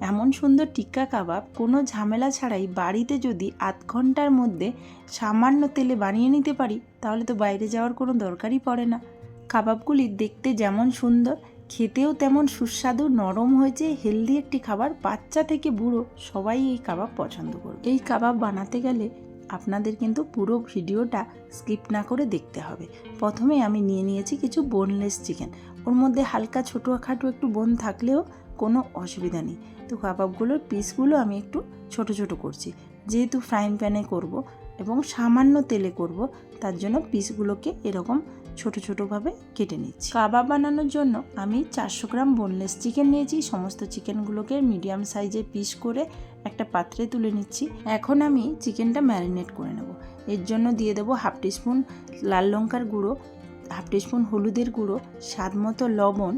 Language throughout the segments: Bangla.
এমন সুন্দর টিক্কা কাবাব কোনো ঝামেলা ছাড়াই বাড়িতে যদি আধ ঘণ্টার মধ্যে সামান্য তেলে বানিয়ে নিতে পারি, তাহলে তো বাইরে যাওয়ার কোনো দরকারই পড়ে না। কাবাবগুলি দেখতে যেমন সুন্দর, খেতেও তেমন সুস্বাদু, নরম হয়েছে, হেলদি একটি খাবার। বাচ্চা থেকে বুড়ো সবাই এই কাবাব পছন্দ করবে। এই কাবাব বানাতে গেলে আপনাদের কিন্তু পুরো ভিডিওটা স্কিপ না করে দেখতে হবে। প্রথমে আমি নিয়ে নিয়েছি কিছু বোনলেস চিকেন ওর মধ্যে হালকা ছোটো খাটো একটু বোন থাকলেও কোনো অসুবিধা নেই। তো কাবাবগুলোর পিসগুলো আমি একটু ছোট ছোট করছি। যেহেতু ফ্রাইং প্যানে করব এবং সামান্য তেলে করব, তার জন্য পিসগুলোকে এরকম ছোট ছোটোভাবে কেটে নিচ্ছি। কাবাব বানানোর জন্য আমি চারশো গ্রাম বোনলেস চিকেন নিয়েছি। সমস্ত চিকেনগুলোকে মিডিয়াম সাইজে পিস করে একটা পাত্রে তুলে নিচ্ছি। এখন আমি চিকেনটা ম্যারিনেট করে নেব। এর জন্য দিয়ে দেবো হাফ টিস্পুন লাল লঙ্কার গুঁড়ো হাফ টিস্পুন হলুদের গুঁড়ো, স্বাদ মতো লবণ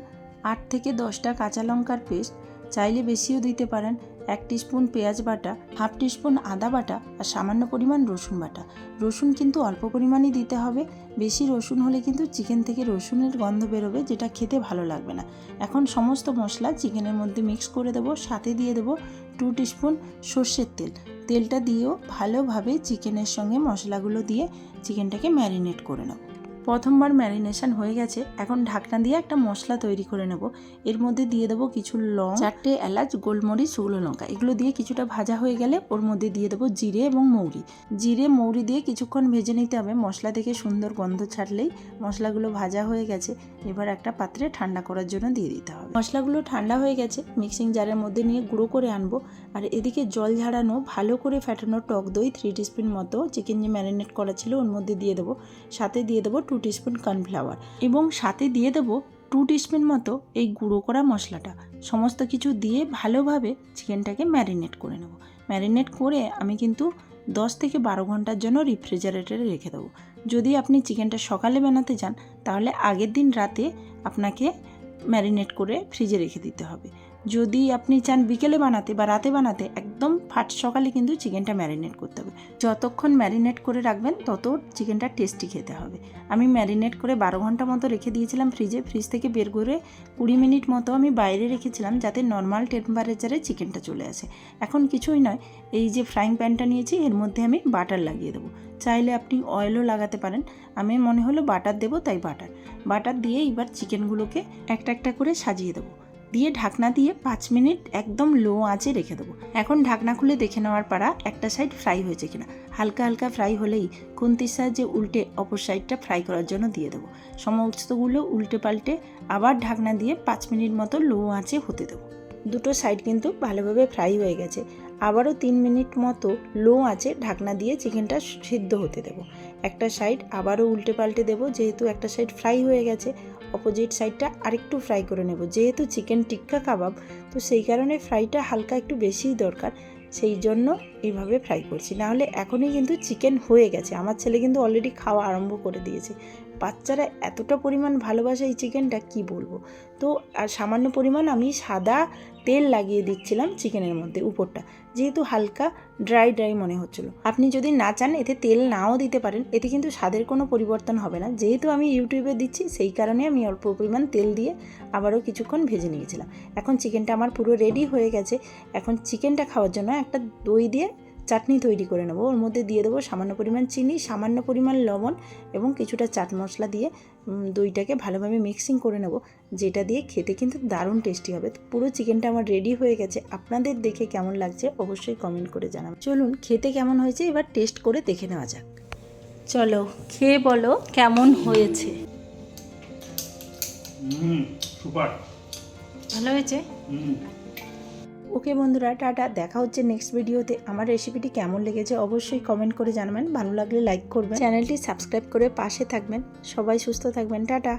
আট থেকে দশটা কাঁচা লঙ্কার পেস্ট, চাইলে বেশিও দিতে পারেন। এক টিস্পুন পেঁয়াজ বাটা, হাফ টিস্পুন আদা বাটা আর সামান্য পরিমাণ রসুন বাটা। রসুন কিন্তু অল্প পরিমাণই দিতে হবে। বেশি রসুন হলে কিন্তু চিকেন থেকে রসুনের গন্ধ বেরোবে, যেটা খেতে ভালো লাগবে না। এখন সমস্ত মশলা চিকেনের মধ্যে মিক্স করে দেবো, সাথে দিয়ে দেবো টু টিস্পুন সর্ষের তেল। তেলটা দিয়েও ভালোভাবে চিকেনের সঙ্গে মশলাগুলো দিয়ে চিকেনটাকে ম্যারিনেট করে নেব প্রথমবার ম্যারিনেশন হয়ে গেছে, এখন ঢাকনা দিয়ে একটা মশলা তৈরি করে নেব। এর মধ্যে দিয়ে দেবো কিছু লং, চারটে এলাচ, গোলমরিচ, শুকনো লঙ্কা। এগুলো দিয়ে কিছুটা ভাজা হয়ে গেলে ওর মধ্যে দিয়ে দেবো জিরে এবং মৌরি। জিরে, মৌরি দিয়ে কিছুক্ষণ ভেজে নিতে হবে। মশলা থেকে সুন্দর গন্ধ ছাড়লেই মশলাগুলো ভাজা হয়ে গেছে। এবার একটা পাত্রে ঠান্ডা করার জন্য দিয়ে দিতে হবে। মশলাগুলো ঠান্ডা হয়ে গেছে, মিক্সিং জারের মধ্যে নিয়ে গুঁড়ো করে আনব। আর এদিকে জল ঝাড়ানো, ভালো করে ফ্যাটানো টক দই থ্রি টিস্পুন মতো চিকেন যে ম্যারিনেট করা ছিল ওর মধ্যে দিয়ে দেবো। সাথে দিয়ে দেবো টু টিস্পুন কর্নফ্লাওয়ার এবং সাথে দিয়ে দেবো টু টিস্পুন মতো এই গুঁড়ো করা মশলাটা। সমস্ত কিছু দিয়ে ভালোভাবে চিকেনটাকে ম্যারিনেট করে নেব। ম্যারিনেট করে আমি কিন্তু দশ থেকে বারো ঘণ্টার জন্য রেফ্রিজারেটরে রেখে দেবো। যদি আপনি চিকেনটা সকালে বানাতে চান, তাহলে আগের দিন রাতে আপনাকে ম্যারিনেট করে ফ্রিজে রেখে দিতে হবে। যদি আপনি চান বিকেলে বানাতে বা রাতে বানাতে, একদম ফাট সকালে কিন্তু চিকেনটা ম্যারিনেট করতে হবে। যতক্ষণ ম্যারিনেট করে রাখবেন, তত চিকেনটা টেস্টি খেতে হবে। আমি ম্যারিনেট করে বারো ঘণ্টা মতো রেখে দিয়েছিলাম ফ্রিজে। ফ্রিজ থেকে বের করে কুড়ি মিনিট মতো আমি বাইরে রেখেছিলাম যাতে নর্মাল টেম্পারেচারে চিকেনটা চলে আসে। এখন কিছুই নয়, এই যে ফ্রাইং প্যানটা নিয়েছি, এর মধ্যে আমি বাটার লাগিয়ে দেবো। চাইলে আপনি অয়েলও লাগাতে পারেন। আমি মনে হলো বাটার দেবো, তাই বাটার। বাটার দিয়ে এবার চিকেনগুলোকে একটা একটা করে সাজিয়ে দেবো। দিয়ে ঢাকনা দিয়ে পাঁচ মিনিট একদম লো আঁচে রেখে দেবো। এখন ঢাকনা খুলে দেখে নেওয়ার পারা একটা সাইড ফ্রাই হয়েছে কিনা। হালকা হালকা ফ্রাই হলেই খুন্তির সাহায্যে উল্টে অপর সাইডটা ফ্রাই করার জন্য দিয়ে দেবো। সমস্তগুলো উল্টে পাল্টে আবার ঢাকনা দিয়ে পাঁচ মিনিট মতো লো আঁচে হতে দেবো। দুটো সাইড কিন্তু ভালোভাবে ফ্রাই হয়ে গেছে। আবারও তিন মিনিট মতো লো আঁচে ঢাকনা দিয়ে চিকেনটা সিদ্ধ হতে দেবো। একটা সাইড আবারও উল্টে পাল্টে দেবো, যেহেতু একটা সাইড ফ্রাই হয়ে গেছে। অপোজিট সাইডটা আরেকটু ফ্রাই করে নেব। যেহেতু চিকেন টিক্কা কাবাব, তো সেই কারণে ফ্রাইটা হালকা একটু বেশিই দরকার। সেই জন্য এইভাবে ফ্রাই করছি। নাহলে এখনই কিন্তু চিকেন হয়ে গেছে। আমার ছেলে কিন্তু অলরেডি খাওয়া আরম্ভ করে দিয়েছে। বাচ্চারা এতটা পরিমাণ ভালোবাসে এই চিকেনটা কি বলব? তো, আর সামান্য পরিমাণ আমি সাদা তেল লাগিয়ে দিচ্ছিলাম চিকেনের মধ্যে, উপরটা। যেহেতু হালকা ড্রাই ড্রাই মনে হচ্ছিল। আপনি যদি না চান, এতে তেল নাও দিতে পারেন। এতে কিন্তু স্বাদের কোনো পরিবর্তন হবে না। যেহেতু আমি ইউটিউবে দিচ্ছি, সেই কারণে আমি অল্প পরিমাণ তেল দিয়ে আবারও কিছুক্ষণ ভেজে নিয়েছিলাম। এখন চিকেনটা আমার পুরো রেডি হয়ে গেছে। এখন চিকেনটা খাওয়ার জন্য একটা দই দিয়ে চাটনি তৈরি করে নেব। ওর মধ্যে দিয়ে দেবো সামান্য পরিমাণ চিনি সামান্য পরিমাণ লবণ এবং কিছুটা চাট মশলা দিয়ে দইটাকে ভালোভাবে মিক্সিং করে নেব যেটা দিয়ে খেতে কিন্তু দারুণ টেস্টি হবে। পুরো চিকেনটা আমার রেডি হয়ে গেছে। আপনাদের দেখে কেমন লাগছে অবশ্যই কমেন্ট করে জানাবেন। চলুন খেতে কেমন হয়েছে এবার টেস্ট করে দেখে নেওয়া যাক। চলো খেয়ে বলো কেমন হয়েছে। সুপার। ভালো হয়েছে? হুম। ওকে বন্ধুরা, টাটা। দেখা হচ্ছে নেক্সট ভিডিওতে আমার রেসিপিটি কেমন লেগেছে অবশ্যই কমেন্ট করে জানাবেন। ভালো লাগলে লাইক করবেন। চ্যানেলটি সাবস্ক্রাইব করে পাশে থাকবেন। সবাই সুস্থ থাকবেন। টাটা।